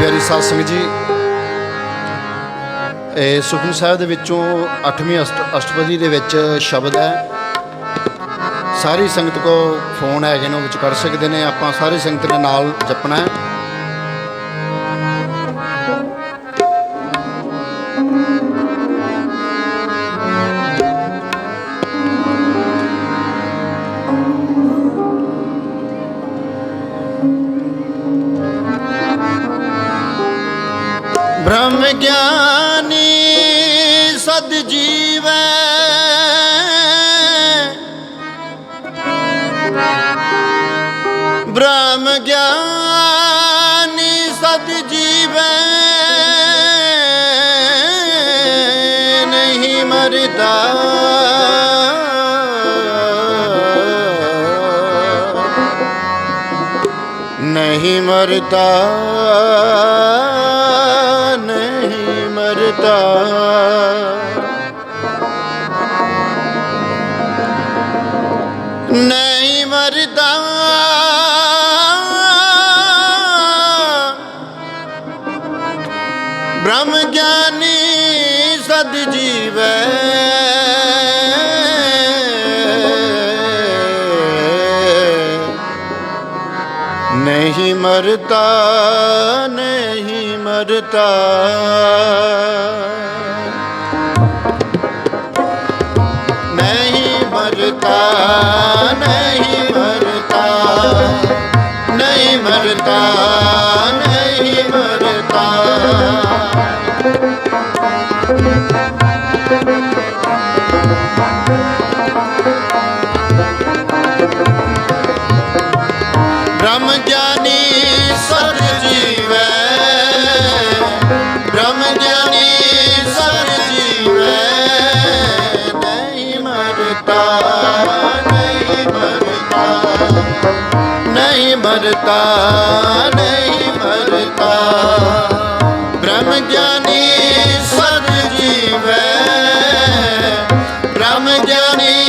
ਪਿਆਰੀ ਸਾਧ ਸੰਗਤ ਜੀ, ਇਹ ਸੁਖਮ ਸਾਹਿਬ ਦੇ ਵਿੱਚੋਂ 8ਵੀਂ ਅਸ਼ਟ, ਅਸ਼ਟਪਦੀ ਦੇ ਵਿੱਚ ਸ਼ਬਦ ਹੈ। ਸਾਰੀ ਸੰਗਤ ਕੋ ਫੋਨ ਹੈਗੇ ਨੇ ਵਿੱਚ ਕਰ ਸਕਦੇ ਨੇ, ਆਪਾਂ ਸਾਰੀ ਸੰਗਤ ਦੇ ਨਾਲ ਜਪਣਾ ਹੈ। ਨਹੀਂ ਮਰਦਾ ਨਹੀਂ ਮਰਦਾ। ਨਹੀਂ ਮਰਦਾ ਬ੍ਰਹਮ ਗਿਆਨੀ ਸਦ ਜੀਵੈ। ਨਹੀਂ ਮਰਦਾ ਨਹੀਂ ਮਰਦਾ। ਨਹੀਂ ਮਰਦਾ ਨਹੀਂ ਮਰਦਾ। ਨਹੀਂ ਮਰਦਾ ਨਹੀਂ ਮਰਦਾ। ਬ੍ਰਹਮ ਨਹੀਂ ਮਰਦਾ ਨਹੀਂ ਮਰਦਾ ਬ੍ਰਹਮ ਗਿਆਨੀ ਸਤ ਜੀਵੈ। ਬ੍ਰਹਮ ਗਿਆਨੀ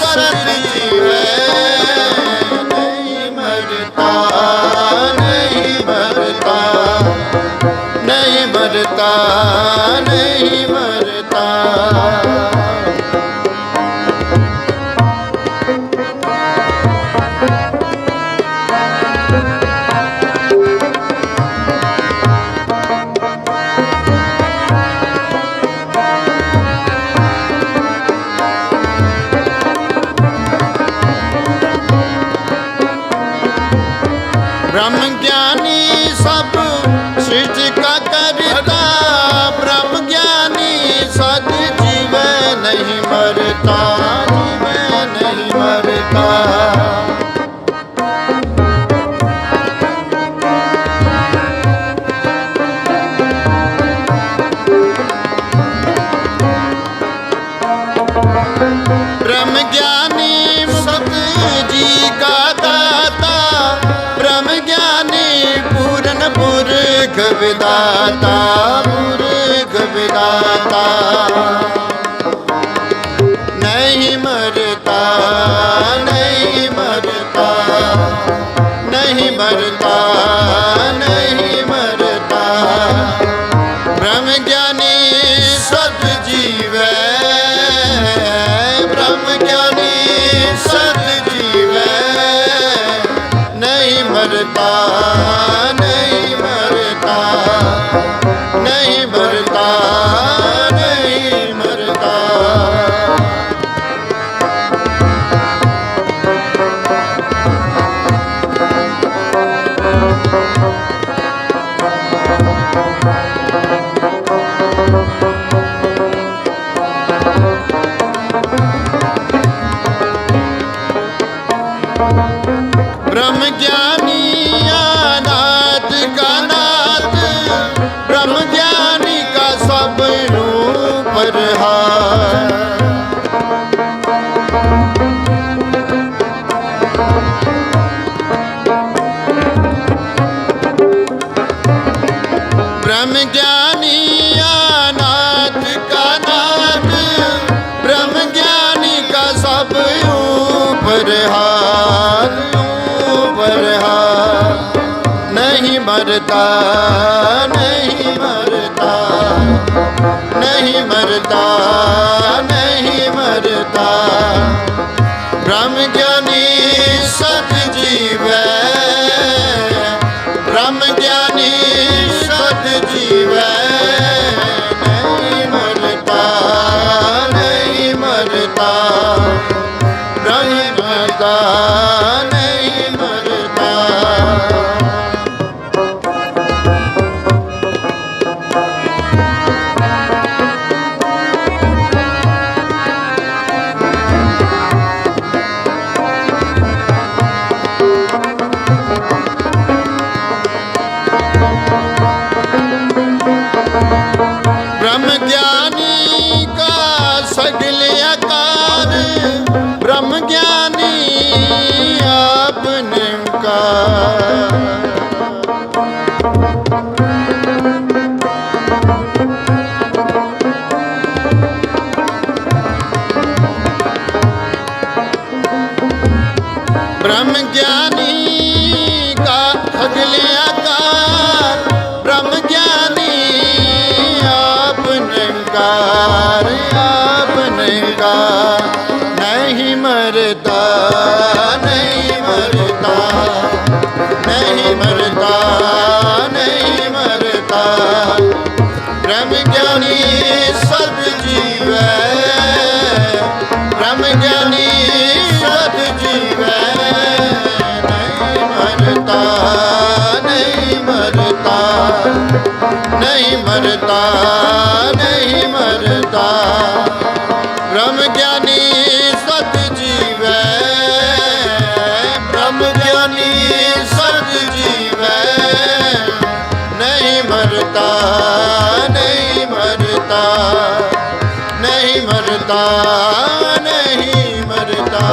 ਸਤ ਜੀਵੈ। ਨਹੀਂ ਮਰਦਾ ਨਹੀਂ ਮਰਤਾ। ਨਹੀਂ ਮਰਤਾ ਨਹੀਂ ਮਰਤਾ। ਪੁਰਖ ਵਿਦਾਤਾ ਗੁਰੂ ਬ੍ਰਹਮ ਗਿਆਨੀਆ ਨਾਥ ਕਾ ਨਾਮ ਬ੍ਰਹਮ ਗਿਆਨੀ ਕਾ ਸਭ ਉਪਰ ਹਾਲ ਉਪਰ ਹਾਲ ਨਹੀਂ ਮਰਦਾ ਨਹੀਂ ਮਰਦਾ ਨਹੀਂ ਮਰਦਾ ਨਹੀਂ ਮਰਦਾ ਬ੍ਰਹਮ ਗਿਆਨੀ ਸਤ ਜੀਵੈ ਨਹੀਂ ਮਰਦਾ ਨਹੀਂ ਮਰਦਾ ਨਹੀਂ ਮਰਦਾ। ਬ੍ਰਹਮ ਗਿਆਨੀ ਸਭ ਜੀਵੈ ਬ੍ਰਹਮ ਗਿਆਨੀ ਸਭ ਜੀਵੈ, ਨਹੀਂ ਮਰਦਾ ਨਹੀਂ ਮਰਦਾ ਨਹੀਂ ਮਰਦਾ ਨਹੀਂ ਮਰਦਾ। ਬ੍ਰਹਮ ਗਿਆਨੀ ਨਹੀਂ ਮਰਦਾ ਨਹੀਂ ਮਰਦਾ ਨਹੀਂ ਮਰਦਾ।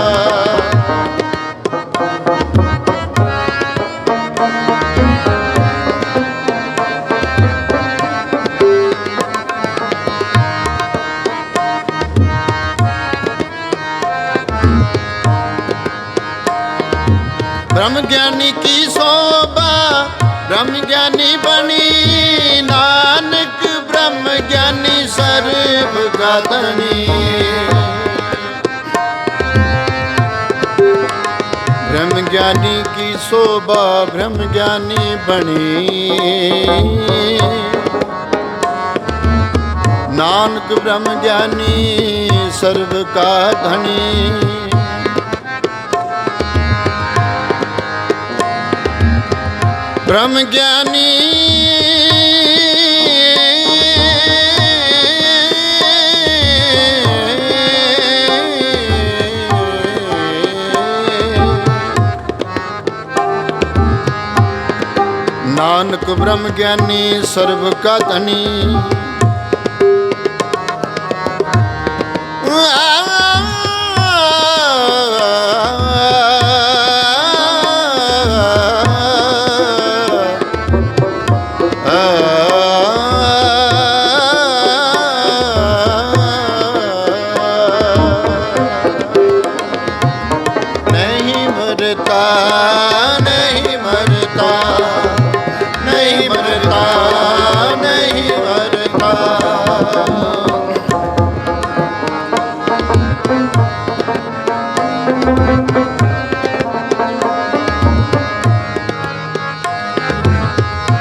ਬ੍ਰਹਮ ਗਿਆਨੀ ਕੀ ਸੋਭਾ ਬ੍ਰਹਮ ਗਿਆਨੀ ਬਣੀ, ਨਾਨਕ ਬ੍ਰਹਮ ਗਿਆਨੀ ਸਰਬ ਗਾਤਨੀ ਬ੍ਰਹਮ ਗਿਆਨੀ ਕੀ ਸੋਭਾ ਬ੍ਰਹਮ ਗਿਆਨੀ ਬਣੀ। ਨਾਨਕ ਬ੍ਰਹਮ ਗਿਆਨੀ ਸਰਬ ਕਾ ਧਣੀ ਬ੍ਰਹਮ ਗਿਆਨੀ ਨਾਨਕ ਬ੍ਰਹਮ ਗਿਆਨੀ ਸਰਬ ਕਾ ਧਨੀ। ਆ ਮਰਤਾ ਨਹੀਂ ਮਰਤਾ ਨਹੀਂ ਮਰਤਾ ਨਹੀਂ ਮਰਤਾ।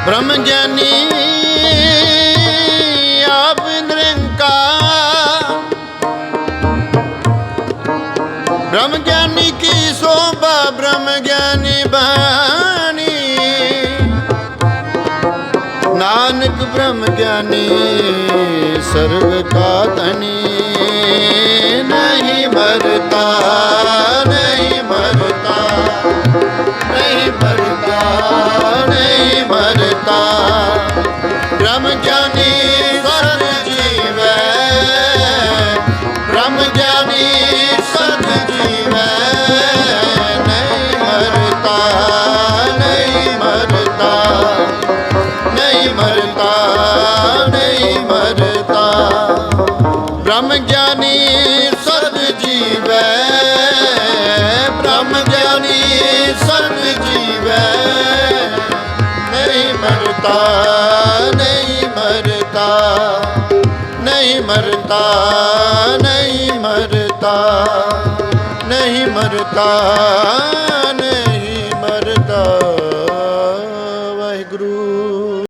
ਬ੍ਰਹਮ ਗਿਆਨੀ ਆਪ ਨਿਰੰਕਾਰ। ਬ੍ਰਹਮ ਗਿਆਨੀ ਪਰਮ ਗਿਆਨੀ ਸਰਬ ਕਾ ਧਨੀ ਨਹੀਂ ਮਰਤਾ ਮਰਤਾ ਨਹੀਂ ਮਰਤਾ ਨਹੀਂ ਮਰਤਾ